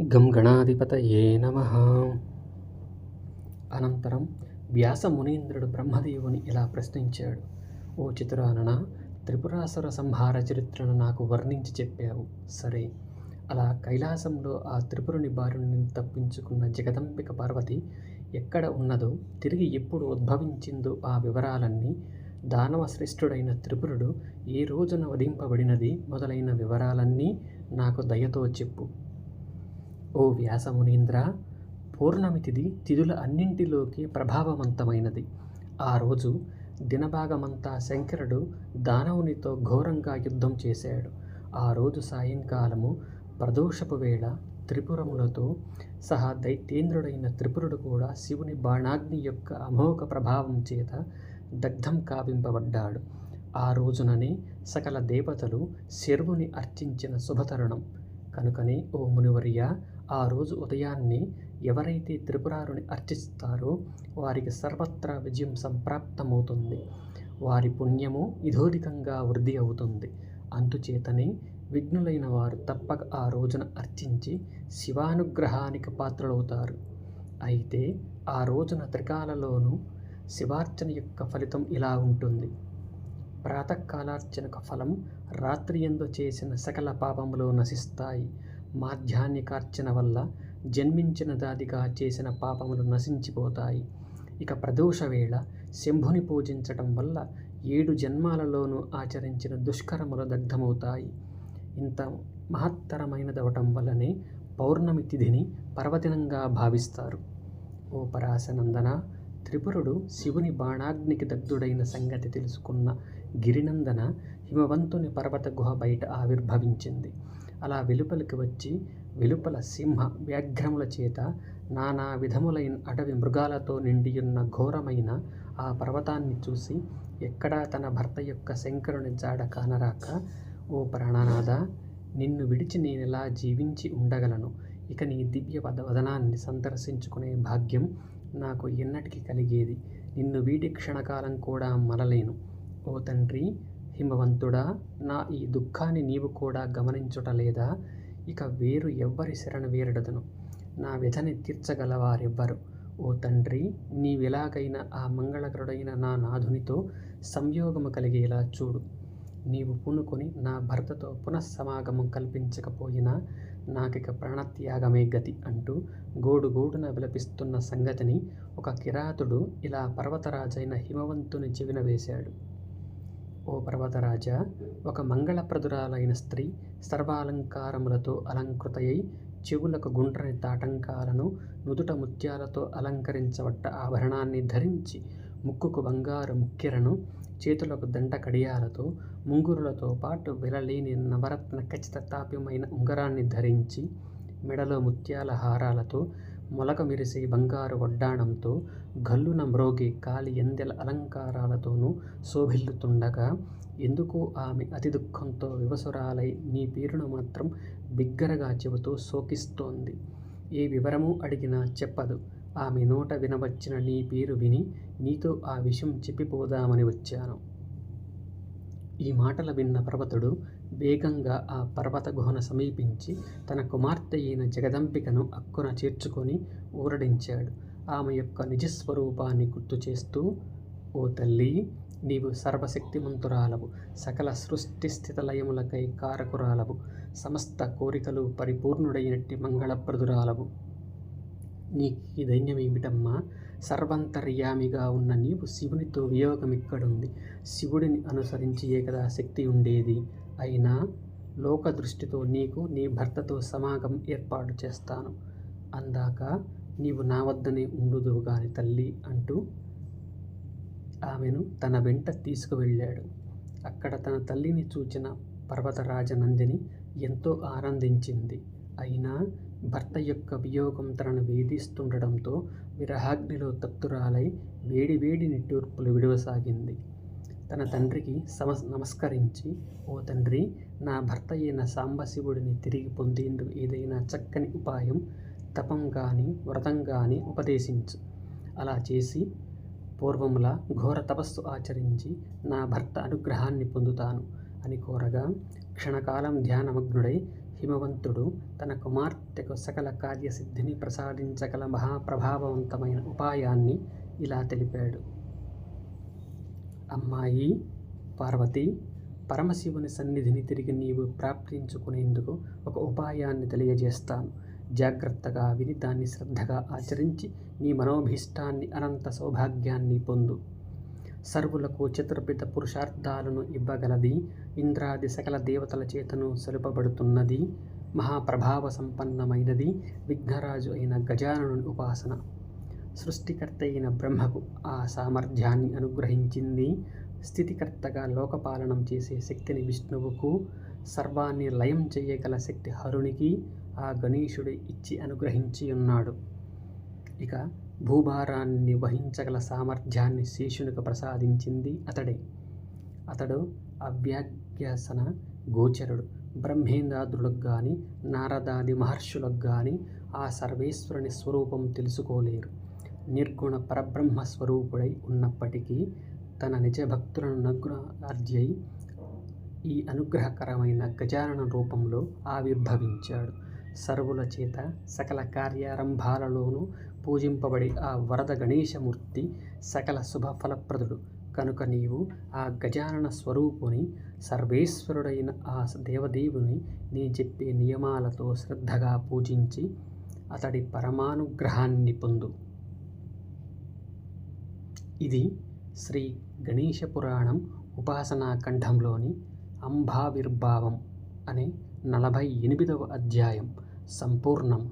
గం గణాధిపతయే నమ. అనంతరం వ్యాస మునీంద్రుడు బ్రహ్మదేవుని ఇలా ప్రశ్నించాడు. ఓ చితురానన త్రిపురాసుర సంహార చరిత్రను నాకు వర్ణించి చెప్పావు. సరే అలా కైలాసంలో ఆ త్రిపురుని బారి నుండి తప్పించుకున్న జగదంబిక పార్వతి ఎక్కడ ఉన్నదో తిరిగి ఎప్పుడు ఉద్భవించిందో ఆ వివరాలన్నీ దానవ శ్రేష్ఠుడైన త్రిపురుడు ఏ రోజున వధింపబడినది మొదలైన వివరాలన్నీ నాకు దయతో చెప్పు. ఓ వ్యాసమునీంద్ర పూర్ణమి తిథి తిథుల అన్నింటిలోకి ప్రభావవంతమైనది. ఆ రోజు దినభాగమంతా శంకరుడు దానవునితో ఘోరంగా యుద్ధం చేశాడు. ఆ రోజు సాయంకాలము ప్రదోషపు వేళ త్రిపురములతో సహా దైత్యేంద్రుడైన త్రిపురుడు కూడా శివుని బాణాగ్ని యొక్క అమోఘ ప్రభావం చేత దగ్ధం కావింపబడ్డాడు. ఆ రోజుననే సకల దేవతలు శర్వుని అర్చించిన శుభతరుణం. కనుకనే ఓ మునివర్య ఆ రోజు ఉదయాన్నే ఎవరైతే త్రిపురారుని అర్చిస్తారో వారికి సర్వత్రా విజయం సంప్రాప్తమవుతుంది. వారి పుణ్యము ఇధోధికంగా వృద్ధి అవుతుంది. అందుచేతనే విఘ్నులైన వారు తప్పక ఆ రోజున అర్చించి శివానుగ్రహానికి పాత్రలవుతారు. అయితే ఆ రోజున త్రికాలలోనూ శివార్చన యొక్క ఫలితం ఇలా ఉంటుంది. ప్రాతకాలార్చనకు ఫలం రాత్రి ఎందు చేసిన సకల పాపములు నశిస్తాయి. మాధ్యాహ్నికార్చన వల్ల జన్మించిన దాదిగా చేసిన పాపములు నశించిపోతాయి. ఇక ప్రదోష వేళ శంభుని పూజించటం వల్ల ఏడు జన్మాలలోనూ ఆచరించిన దుష్కరములు దగ్ధమవుతాయి. ఇంత మహత్తరమైనదవటం వల్లనే పౌర్ణమి తిథిని పర్వదినంగా భావిస్తారు. ఓ పరాశనందన త్రిపురుడు శివుని బాణాగ్నికి దగ్ధుడైన సంగతి తెలుసుకున్న గిరినందన హిమవంతుని పర్వత గుహ బయట ఆవిర్భవించింది. అలా వెలుపలికి వచ్చి వెలుపల సింహ వ్యాఘ్రముల చేత నానా విధములైన అడవి మృగాలతో నిండియున్న ఘోరమైన ఆ పర్వతాన్ని చూసి ఎక్కడా తన భర్త యొక్క శంకరుని జాడ కానరాక ఓ ప్రాణనాథ నిన్ను విడిచి నేనెలా జీవించి ఉండగలను? ఇక నీ దివ్య వద వదనాన్ని సందర్శించుకునే భాగ్యం నాకు ఎన్నటికి కలిగేది. నిన్ను వీడి క్షణకాలం కూడా మరలేను. ఓ తండ్రి హిమవంతుడా నా ఈ దుఃఖాన్ని నీవు కూడా గమనించుట లేదా? ఇక వేరు ఎవ్వరి శరణ వేరడదును. నా వ్యధని తీర్చగలవారెవ్వరు? ఓ తండ్రి నీవెలాగైనా ఆ మంగళకరుడైన నా నాథునితో సంయోగము కలిగేలా చూడు. నీవు పూనుకొని నా భర్తతో పునఃసమాగమం కల్పించకపోయినా నాకిక ప్రాణత్యాగమే గతి అంటూ గోడుగోడున విలపిస్తున్న సంగతిని ఒక కిరాతుడు ఇలా పర్వతరాజైన హిమవంతుని చెవిన వేశాడు. ఓ పర్వతరాజా ఒక మంగళప్రదురాలైన స్త్రీ సర్వాలంకారములతో అలంకృతయై చెవులకు గుండ్రని తాటంకాలను నుదుట ముత్యాలతో అలంకరించబడ్డ ఆభరణాన్ని ధరించి ముక్కుకు బంగారు ముక్కెరను చేతులకు దండ కడియాలతో ముంగురులతో పాటు వెలలేని నవరత్న ఖచ్చిత తాప్యమైన ఉంగరాన్ని ధరించి మెడలో ముత్యాల హారాలతో మొలక మెరిసే బంగారు వడ్డాణంతో గల్లున మ్రోగి కాలి ఎందెల అలంకారాలతోనూ శోభిల్లుతుండగా ఎందుకో ఆమె అతి దుఃఖంతో వివసురాలై నీ పేరును మాత్రం బిగ్గరగా చెబుతూ శోకిస్తోంది. ఏ వివరము అడిగినా చెప్పదు. ఆమె నోట వినవచ్చిన నీ పేరు విని నీతో ఆ విషయం చెప్పిపోదామని వచ్చాను. ఈ మాటలు విన్న పర్వతుడు వేగంగా ఆ పర్వత గుహను సమీపించి తన కుమార్తె అయిన జగదంబికను అక్కున చేర్చుకొని ఊరడించాడు. ఆమె యొక్క నిజస్వరూపాన్ని గుర్తు చేస్తూ ఓ తల్లి నీవు సర్వశక్తిమంతురాలవు. సకల సృష్టి స్థితలయములకై కారకురాలవు. సమస్త కోరికలు పరిపూర్ణుడైనట్టి మంగళప్రదురాలవు. నీకు దైన్యమేమిటమ్మా సర్వంతర్యామిగా ఉన్న నీవు శివునితో వియోగం ఇక్కడుంది శివుడిని అనుసరించి కదా శక్తి ఉండేది. అయినా లోక దృష్టితో నీకు నీ భర్తతో సమాగం ఏర్పాటు చేస్తాను. అందాక నీవు నా వద్దనే ఉండుదువు గాని తల్లి అంటూ ఆమెను తన వెంట తీసుకువెళ్ళాడు. అక్కడ తన తల్లిని చూచిన పర్వతరాజనందిని ఎంతో ఆనందించింది. అయినా భర్త యొక్క వియోగం తనను వేధిస్తుండటంతో విరహాగ్నిలో తప్తురాలై వేడి వేడి నిట్టూర్పులు విడవసాగింది. తన తండ్రికి సమ నమస్కరించి ఓ తండ్రి నా భర్త అయిన సాంబశివుడిని తిరిగి పొందేందుకు ఏదైనా చక్కని ఉపాయం తపం కానీ వ్రతం కానీ ఉపదేశించు అలా చేసి పూర్వములా ఘోర తపస్సు ఆచరించి నా భర్త అనుగ్రహాన్ని పొందుతాను అని కోరగా క్షణకాలం ధ్యానమగ్నుడై హిమవంతుడు తన కుమార్తెకు సకల కార్యసిద్ధిని ప్రసాదించగల మహాప్రభావవంతమైన ఉపాయాన్ని ఇలా తెలిపాడు. అమ్మాయి పార్వతి పరమశివుని సన్నిధిని తిరిగి నీవు ప్రాప్తించుకునేందుకు ఒక ఉపాయాన్ని తెలియజేస్తాను. జాగ్రత్తగా విని దాన్ని శ్రద్ధగా ఆచరించి నీ మనోభీష్టాన్ని అనంత సౌభాగ్యాన్ని పొందు. సర్వులకు చతుర్పిత పురుషార్థాలను ఇవ్వగలది. ఇంద్రాది సకల దేవతల చేతను సలుపబడుతున్నది. మహాప్రభావ సంపన్నమైనది. విఘ్నరాజు అయిన గజాననుని ఉపాసన. సృష్టికర్త అయిన బ్రహ్మకు ఆ సామర్థ్యాన్ని అనుగ్రహించింది. స్థితికర్తగా లోకపాలనం చేసే శక్తిని విష్ణువుకు సర్వాన్ని లయం చేయగల శక్తి హరునికి ఆ గణేశుడు ఇచ్చి అనుగ్రహించి ఉన్నాడు ఇక భూభారాన్ని వహించగల సామర్థ్యాన్ని శేషునికి ప్రసాదించింది అతడే. అతడు అవ్యాగ్యాసన గోచరుడు బ్రహ్మేంద్రాదులకు కానీ నారదాది మహర్షులకు కానీ ఆ సర్వేశ్వరుని స్వరూపం తెలుసుకోలేరు. నిర్గుణ పరబ్రహ్మ స్వరూపుడై ఉన్నప్పటికీ తన నిజ భక్తులను నగ్నార్జై ఈ అనుగ్రహకరమైన గజానన రూపంలో ఆవిర్భవించాడు. సర్వుల చేత సకల కార్యారంభాలలోనూ పూజింపబడి ఆ వరద గణేశమూర్తి సకల శుభ ఫలప్రదుడు కనుక నీవు ఆ గజానన స్వరూపుని సర్వేశ్వరుడైన ఆ దేవదేవుని నీ చెప్పే నియమాలతో శ్రద్ధగా పూజించి అతడి పరమానుగ్రహాన్ని పొందు. ఇది శ్రీ గణేశ పురాణం ఉపాసనా అంభావిర్భావం అనే నలభై ఎనిమిదవ అధ్యాయం. సంపూర్ణం